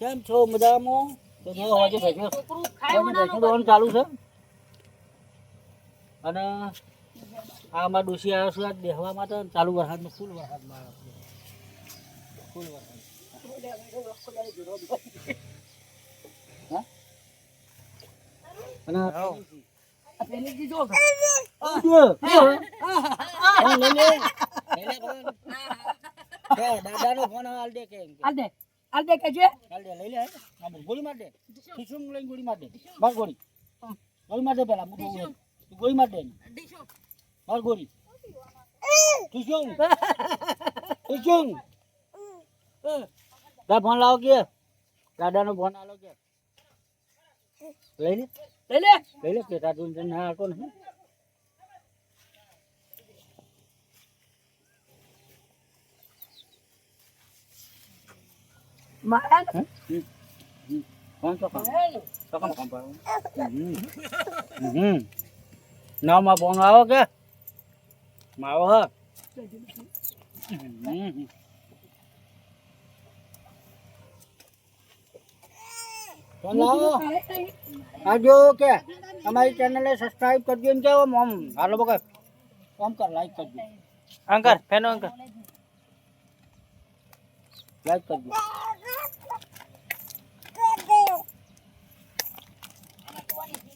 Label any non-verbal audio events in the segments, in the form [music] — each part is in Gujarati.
કેમ છો? મજામાં? તો જો હજુ ભેગો ચાલુ છે. અને આ અમારા ડોસી આવ્યો છું આજ બેહવા માટે ચાલુ વરસાદમાં ફૂલ વરસાદમાં આવ્યો ફૂલ વરસાદ. લઈ લે. ફોન. હે, દાદાનો ફોન હાલ દે કે દે. આલ દે કે છે હાલ દે, લઈ લે બોલ, ગોળી માર દે. ખીચું લઈ ગોળી માર દે. માર ગોળી. ગોળી માર દે પેલા તું ગોળી માર દે માર ગોળી. ખીચું ખીચું તા ફોન લાવો કે? દાદાનો ફોન આલો કે? લઈ લે. લઈ લે. લઈ લે કે તને ના આવતો નહીં કામ કામ કામ આજો કે? અમારી ચેનલને સબસ્ક્રાઇબ કરજો એમ કેવો? મોમ હાલો બકા ફોન કર લાઈક કરજો. અંકર ફેનો અંકર. લાઈક કરજો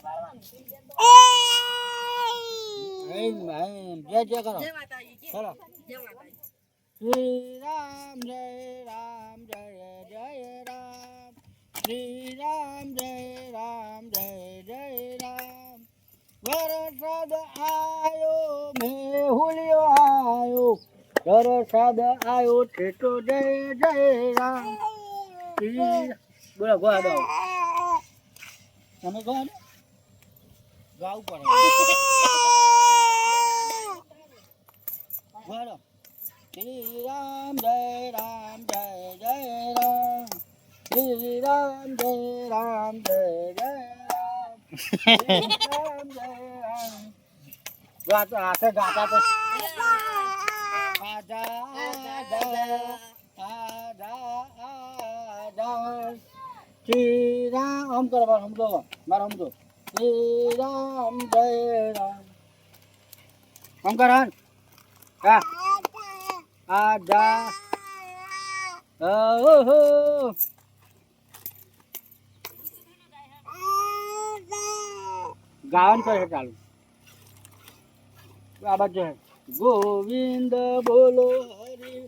એમ એમ જય જય. કરો. ચલો શ્રી રામ જય રામ જય જય રામ. શ્રી રામ જય રામ જય જય રામ. વરસાદ આયો હુલ્યો આયો. વરસાદ આયો છે જય જય રામ. શ્રી બોલો ગોવા દો તમે ગો આડો ગાવું પડે. [laughs] આડો શ્રી રામ જય રામ જય જય રામ. શ્રી રામ જય રામ. જય જય રામ. રામ જય હાથે ગાતા તો આજા આજા આજા શ્રી રામ આમ કરો મારો સમજો મારો સમજો શ્રી રામ. જય રામ આમ કરણ હાલ હા આજા ઓહો ગાવાનું કરે છે ચાલુ. આ બાજુ ગોવિંદ બોલો હરી.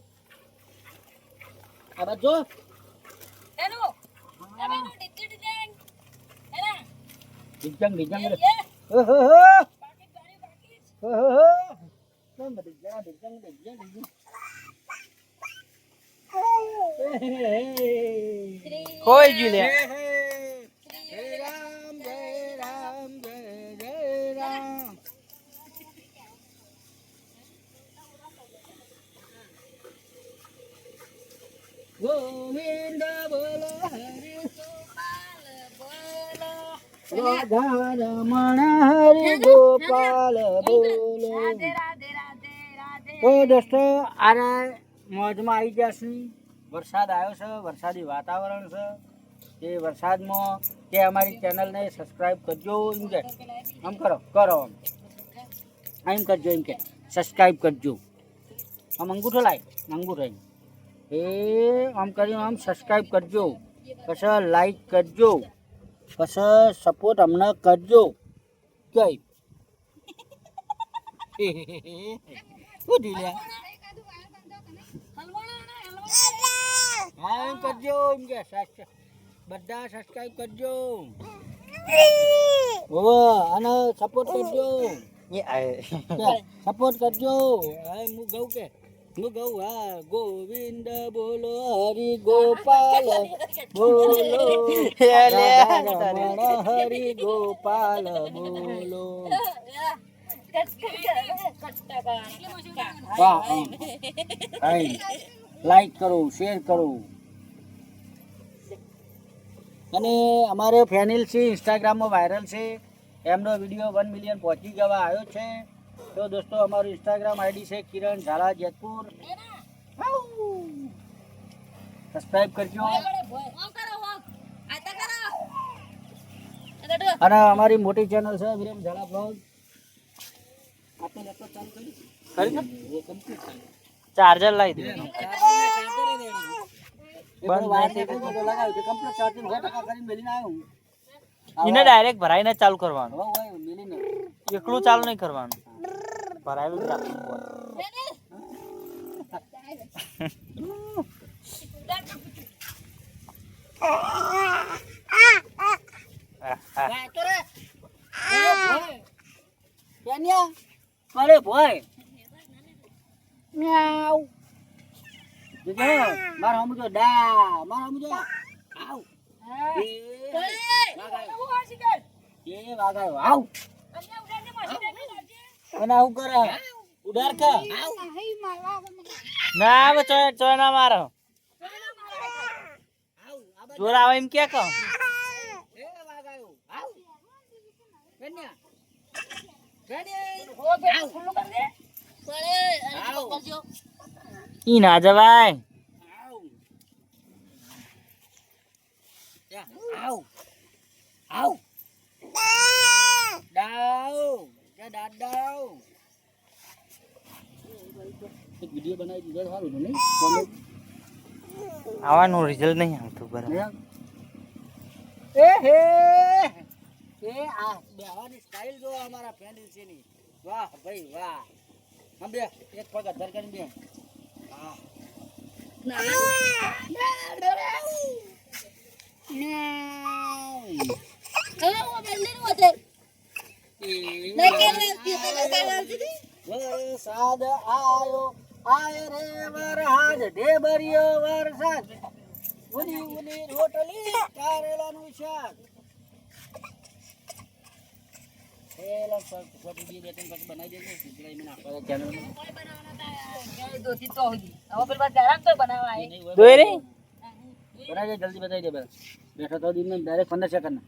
આ બાજુ એનો એનો ડિગ્રી ડિઝાઇન એના ડિજંગ ડિજંગ રે એ ઓહો બાકી ગાડી બાકી ઓહો કેમ ડિજંગ ડિજંગ ડિજંગ ડિજંગ ખોઈ ગયું લે જય રામ રમણ હરિ ગોપાલ બોલો. તો દોસ્તો આને મોજમાં આવી ગયા છે વરસાદ આવ્યો છે વરસાદી વાતાવરણ છે. એ વરસાદમાં તે અમારી ચેનલને સબસ્ક્રાઈબ કરજો એમ કે. આમ કરો કરો આમ. એમ કરજો એમ કે. સબસ્ક્રાઈબ કરજો. આમ અંગૂઠો લાય અંગૂઠો એ આમ કરીને આમ સબસ્ક્રાઈબ કરજો. પછી લાઈક કરજો. પછી સપોર્ટ અમને કરજો. કઈ શું ઢીલ્યા હા એમ કરજો એમ કે બધા સબસ્ક્રાઈબ કરજો. ઓ અને સપોર્ટ કરજો. સપોર્ટ કરજો. હા હું ગઉં કે ગઉં ગોવિંદ બોલો હરિ ગોપાલ બોલો હરિ ગોપાલ બોલો લાઈક કરો શેર કરો અને અમારે ફેનિલ છે ઇન્સ્ટાગ્રામમાં વાયરલ છે એમનો વીડિયો વન મિલિયન પહોંચી જવા આવ્યો છે તો દોસ્તો, અમારું ઇન્સ્ટાગ્રામ આઈડી છે કિરણ ઝાલા જેતપુર. સબસ્ક્રાઇબ કરજો. અને અમારી મોટી ચેનલ છે વિરેમ ઝાલા બ્લોગ ચાર્જર લાવી દે એને ડાયરેક્ટ ભરાઈને ચાલુ કરવાનું. એકલું ચાલુ નહીં કરવાનું. ભરાયેલું જ રાખવું પડે. અરે. મ્યાઉ. જોજો, મારો હમું જો ડા, મારો હમું જો. આવ. એ વાગાયો. આવ. અને આવું કરે. ઉડાર ખા ના હવે ચોય ચોય ના મારો આવ. જોર આવે એમ કે કહો. આવ. આવ. ના જવાય આવ. આવ. આવ. જા, દાદાવ. એક વીડિયો બનાવી દીધો સારું નહીં? કોમેન્ટ. આવાનું રિઝલ્ટ નહીં આવતું બરાબર? એ હે એ આ બેહવાની સ્ટાઇલ જો અમારા ફેન્ડસીની વાહ ભાઈ વાહ. આમ બે એક પગ અધર કરી બે. હા હવે હું વરસાદ આયો આય રે વરહાજ ઢેબરિયો વરસાદ ઉની ઉની રોટલી કારેલાનું શાક. સર બી પછી બનાવી દેજો. મને આપવા તો. હવે પેલી તો આય. દે જલ્દી બતાવી દે બેઠો તો દિન ડાયરેક્ટ પંદર સેકન્ડ